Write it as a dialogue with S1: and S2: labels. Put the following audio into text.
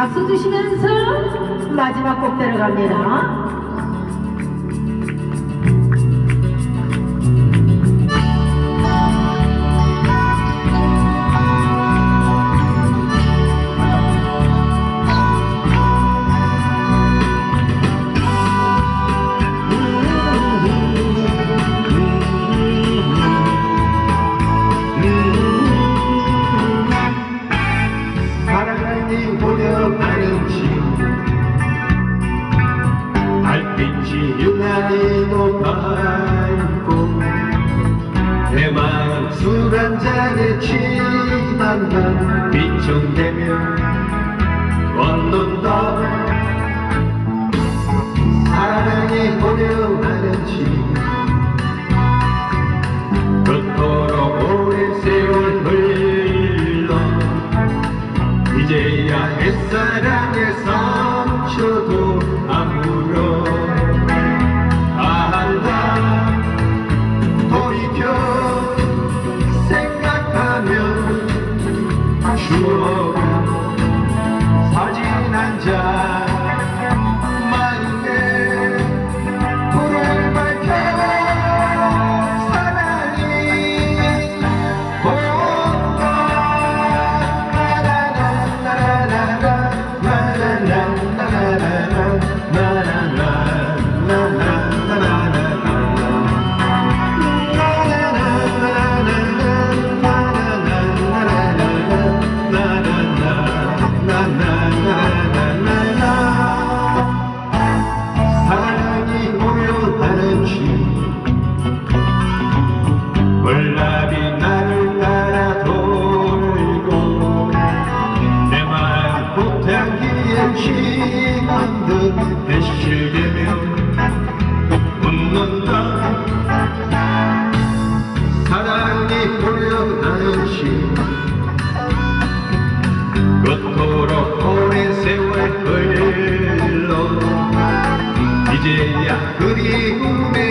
S1: 박수 주시면서 마지막 곡 들어갑니다.
S2: 높아있고 내 마음 술한 잔에 취한다 비청대며 걷는다 사랑이 보려하는지. 그토록 오랜 세월 흘러 이제야 햇사랑의 상처도 아무런 세